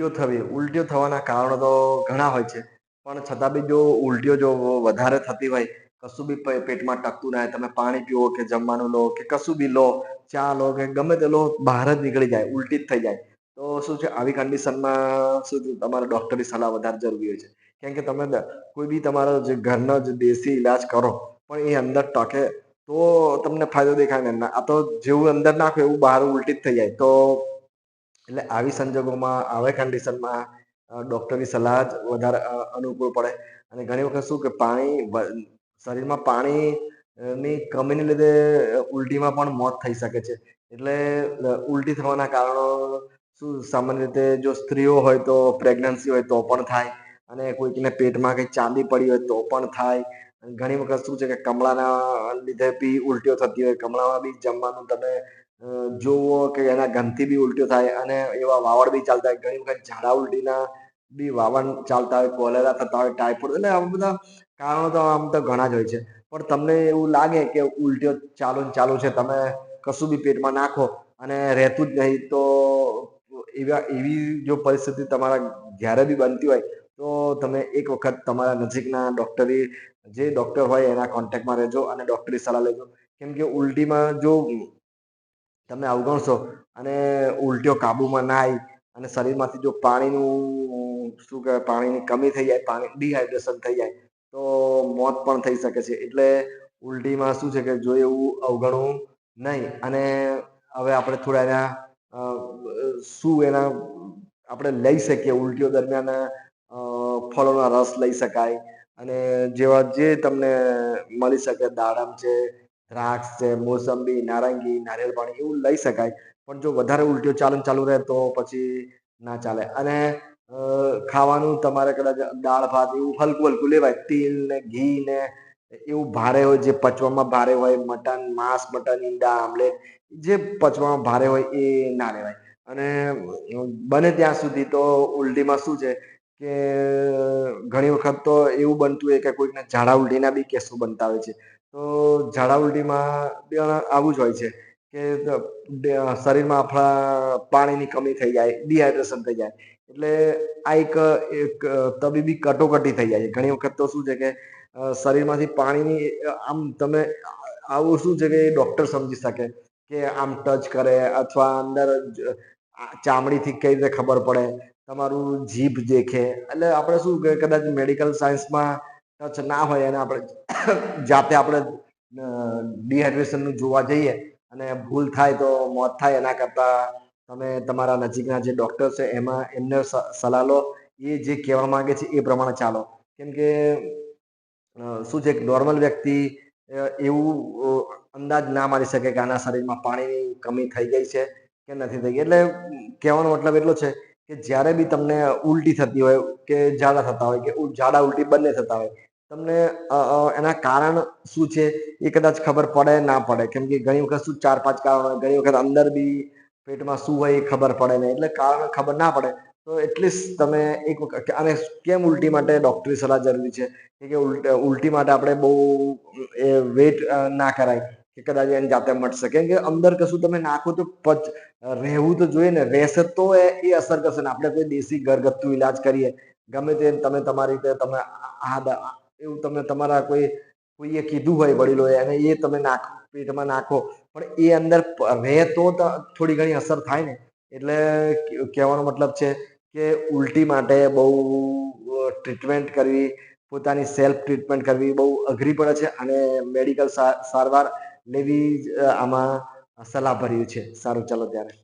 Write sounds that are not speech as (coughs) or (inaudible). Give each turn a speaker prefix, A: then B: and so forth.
A: ઉલટીઓ થવી, ઉલટીઓ થવાના કારણો તો ઘણા હોય છે. પણ છતાં બી જો ઉલટીઓ જો વધારે થતી હોય, કશું બી પેટમાં ટકતું ના હોય, તમે પાણી પીવો કે જમવાનું લો કે કશું બી લો, ચા લો કે ગમે તે લો, બહાર જ નીકળી જાય, ઉલટી જ થઈ જાય. તો શું છે, આવી કન્ડિશનમાં શું તમારે ડૉક્ટરની સલાહ વધારે જરૂરી હોય છે. કેમ કે તમે કોઈ બી તમારો જે ઘરનો જે દેશી ઈલાજ કરો, પણ એ અંદર ટકે, તો તમને ફાયદો દેખાય ને, આ તો જેવું અંદર નાખો, એવું બહાર ઉલટી જ થઈ જાય. તો એટલે આવી સંજોગોમાં, આવી કન્ડિશનમાં ડૉક્ટરની સલાહ જ વધારે અનુકૂળ પડે. અને ઘણી વખત શું કે પાણી શરીરમાં પાણીની કમીને લીધે ઉલટીમાં પણ મોત થઈ શકે છે. એટલે ઉલટી થવાના કારણો શું? સામાન્ય રીતે જો સ્ત્રીઓ હોય તો પ્રેગ્નન્સી હોય તો પણ થાય. અને કોઈકને પેટમાં કંઈ ચાંદી પડી હોય તો પણ થાય. ઘણી વખત શું છે કે કમળાના લીધે બી ઉલટીઓ થતી હોય. કમળામાં બી જમવાનું તમે જોવો કે એના ગંધથી બી ઉલટીઓ થાય અને એવા વાવડ બી ચાલતા હોય. ઘણી વખત ઝાડા ઉલટીના બી વાવણ ચાલતા હોય, કોલેરા થતા હોય ટાઈફોઇડ એટલે આવા બધા કારણો તો આમ તો ઘણા જ હોય છે. પણ તમને એવું લાગે કે ઉલટીઓ ચાલુ ને ચાલુ છે, તમે કશું બી પેટમાં નાખો અને રહેતું જ નહીં તો એવા, એવી જો પરિસ્થિતિ તમારા જ્યારે બી બનતી હોય તો તમે એક વખત તમારા નજીકના ડૉક્ટરી જે ડૉક્ટર હોય એના કોન્ટેક્ટમાં રહેજો અને ડૉક્ટરી સલાહ લેજો. કેમ કે ઉલટીમાં જો તમે અવગણશો અને ઉલટીઓ કાબૂમાં ના આવી અને શરીરમાંથી જો પાણીનું શું કહેવાય, પાણીની કમી થઈ જાય, પાણી ડિહાઇડ્રેશન થઈ જાય, તો મોત પણ થઈ શકે છે. એટલે ઉલટીમાં શું છે કે જો એવું અવગણવું નહીં અને હવે આપણે થોડા એના શું એના આપણે લઈ શકીએ ઉલટીઓ દરમિયાન ફળોના રસ લઈ શકાય અને જેવા જે તમને મળી શકે દાડમ છે, દ્રાક્ષ છે, મોસંબી, નારંગી, નારિયેળ પાણી એવું લઈ શકાય. પણ જો વધારે ઉલટીઓ ચાલુ ચાલુ રહે તો પછી ના ચાલે. અને ખાવાનું તમારે કદાચ દાળ, ભાત એવું હલકું હલકું લેવાય. તેલ ને ઘી ને એવું ભારે હોય, જે પચવામાં ભારે હોય, મટન, માંસ, મટન, ઈંડા, આમલેટ, જે પચવામાં ભારે હોય એ ના લેવાય. અને, બને ત્યાં સુધી તો ઉલટીમાં શું છે કે, ઘણી વખત તો એવું બનતું હોય કે કોઈકને ઝાડા ઉલટીના બી કેસો બનતા હોય છે. તો ઝાડા ઉલટીમાં આવું જ હોય છે કે શરીરમાં આપણા પાણીની કમી થઈ જાય ડિહાઇડ્રેશન થઈ જાય. એટલે આ એક એક તબીબી કટોકટી થઈ જાય છે. ઘણી વખત તો શું છે કે, શરીરમાંથી પાણીની, આમ તમે, આવું શું છે કે ડૉક્ટર સમજી શકે કે આમ ટચ કરે અથવા અંદર ચામડીથી કઈ રીતે ખબર પડે. તમારું જીભ દેખે એટલે આપણે શું કે કદાચ મેડિકલ સાયન્સમાં ટચ ના હોય અને આપણે (coughs) જાતે આપણે ડિહાઇડ્રેશનનું જોવા જઈએ અને ભૂલ થાય તો મોત થાય, એના કરતાં તમે તમારા નજીકના જે ડૉક્ટર છે, એમાં એમને સલાહ લો. એ જે કહેવા માગે છે, એ પ્રમાણે ચાલો. કેમ કે શું છે નોર્મલ વ્યક્તિ એવું અંદાજ ના મારી શકે કે આના શરીરમાં પાણીની કમી થઈ ગઈ છે કે નથી થઈ ગઈ. એટલે કહેવાનો મતલબ એટલો છે કે જ્યારે બી તમને ઉલટી થતી હોય કે ઝાડા થતા હોય કે ઝાડા ઉલટી બંને થતા હોય, તમને એના કારણ શું છે એ કદાચ ખબર પડે ના પડે. કેમ કે ઘણી વખત શું ચાર પાંચ કારણ હોય, ઘણી વખત અંદર બી પેટમાં શું હોય એ ખબર પડે નહીં. એટલે કારણ ખબર ના પડે. તો એટલીસ્ટ તમે એક વખત અને કેમ ઉલટી માટે ડૉક્ટરી સલાહ જરૂરી છે? કે ઉલટી માટે આપણે બહુ એ વેટ ના કરાય. કે કદાચ એની જાતે મટશે કેમ કે અંદર કશું તમે નાખો તો પચ, રહેવું તો જોઈએ ને. રહેશે તો એ અસર કરશે ને. આપણે કોઈ દેશી ઘરગથ્થુ ઈલાજ કરીએ. ગમે તે તમે તમારી રીતે તમે આ એવું તમે તમારા કોઈ, કોઈએ કીધું હોય વડીલો અને એ તમે નાખો, પેટમાં નાખો. પણ એ અંદર રહે તો થોડી ઘણી અસર થાય ને. એટલે કહેવાનો મતલબ છે કે ઉલટી માટે બહુ ટ્રીટમેન્ટ કરવી, પોતાની સેલ્ફ ટ્રીટમેન્ટ કરવી બહુ અઘરી પડે છે. અને મેડિકલ સારવાર લેવી આમાં સલાહ ભર્યું છે. સારું ચાલો ત્યારે.